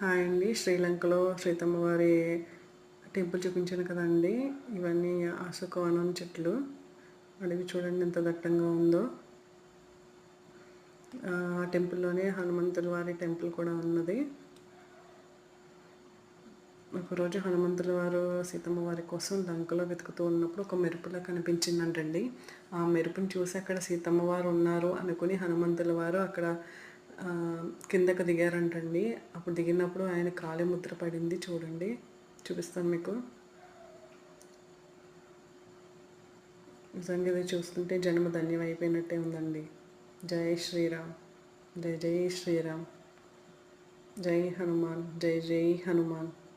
Hi అండి. శ్రీలంకలో సీతమ్మ వారి టెంపుల్ చూపించాను కదండి. ఇవన్నీ అశోకవనం చెట్లు. అడవి చూడండి ఎంత దట్టంగా ఉందో. ఆ టెంపుల్లోనే హనుమంతుల వారి టెంపుల్ కూడా ఉన్నది. ఒకరోజు హనుమంతుల వారు సీతమ్మ వారి కోసం లంకలో వెతుకుతూ ఉన్నప్పుడు ఒక మెరుపులా కనిపించిందంటండి. ఆ మెరుపుని చూసి అక్కడ సీతమ్మ వారు ఉన్నారు అనుకుని హనుమంతుల వారు అక్కడ కిందకు దిగారంటండి. అప్పుడు దిగినప్పుడు ఆయన కాలి ముద్ర పడింది చూడండి. చూపిస్తాను మీకు. నిజంగా ఇది చూస్తుంటే జన్మ ధన్యం అయిపోయినట్టే ఉందండి. జై శ్రీరామ్. జై జై శ్రీరామ్. జై హనుమాన్. జై జై హనుమాన్.